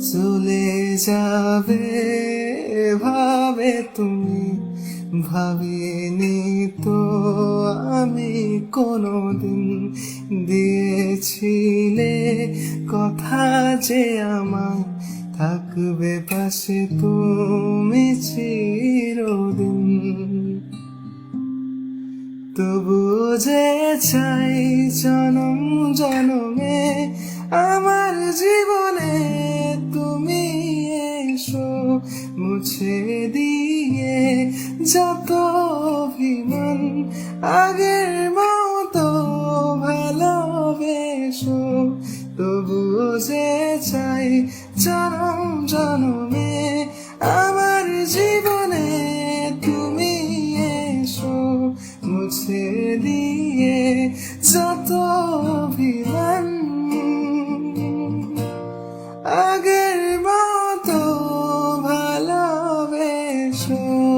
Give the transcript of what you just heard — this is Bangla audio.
চলে যাবে ভাবে তুমি, ভাবিনি তো আমি কোনোদিন। দিয়েছিলে কথা যে আমায় থাকবে পাশে তুমি চিরদিন। তবু যে চাই জনম জনমে আমার জীবনে মুছে দিয়ে যত অভিমান আগের মতো ভালোবেসো তবু যে চাই জনম জনমে আমার জীবনে তুমি এসো, মুছে দিয়ে যত আগের মতো ভালোবেসো